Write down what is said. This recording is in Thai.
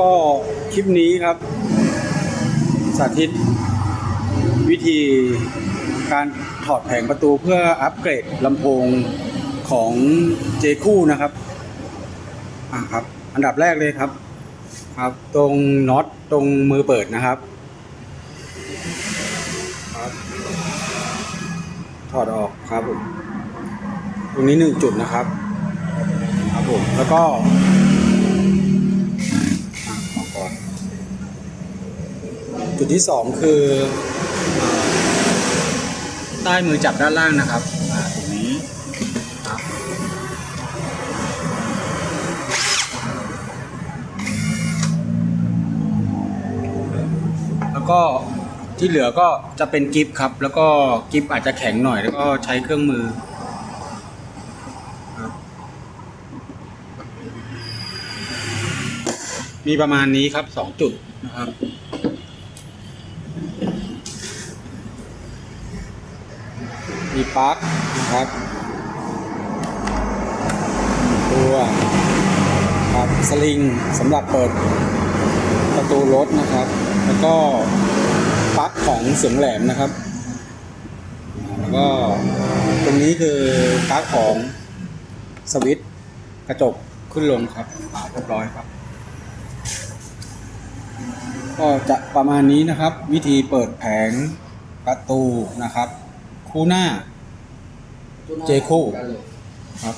ก็คลิปนี้ครับ สาธิต วิธีการถอดแผงประตูเพื่ออัปเกรดลำโพงของเจคู่นะครับอะครับ อันดับแรกเลยครับ ครับ ตรงน็อตตรงมือเปิดนะครับครับถอดออกครับผมตรงนี้หนึ่งจุดนะครับ ครับผมแล้วก็ จุดที่สองคือ ใต้มือจับด้านล่างนะครับตรงนี้ครับแล้วก็ที่เหลือก็จะเป็นกิฟต์ครับ แล้วก็กิฟอาจจะแข็งหน่อย แล้วก็ใช้เครื่องมือมีประมาณนี้ครับสองจุดนะครับ มีปลั๊กนะครับ ตัวครับสลิงสำหรับเปิดประตูรถนะครับ แล้วก็ปลั๊กของเสียงแหลมนะครับ แล้วก็ตรงนี้คือปลั๊กของสวิตช์กระจกขึ้นลงครับเรียบร้อยครับ ก็จะประมาณนี้นะครับ วิธีเปิดแผงประตูนะครับ คู่หน้า เจคู่ ครับ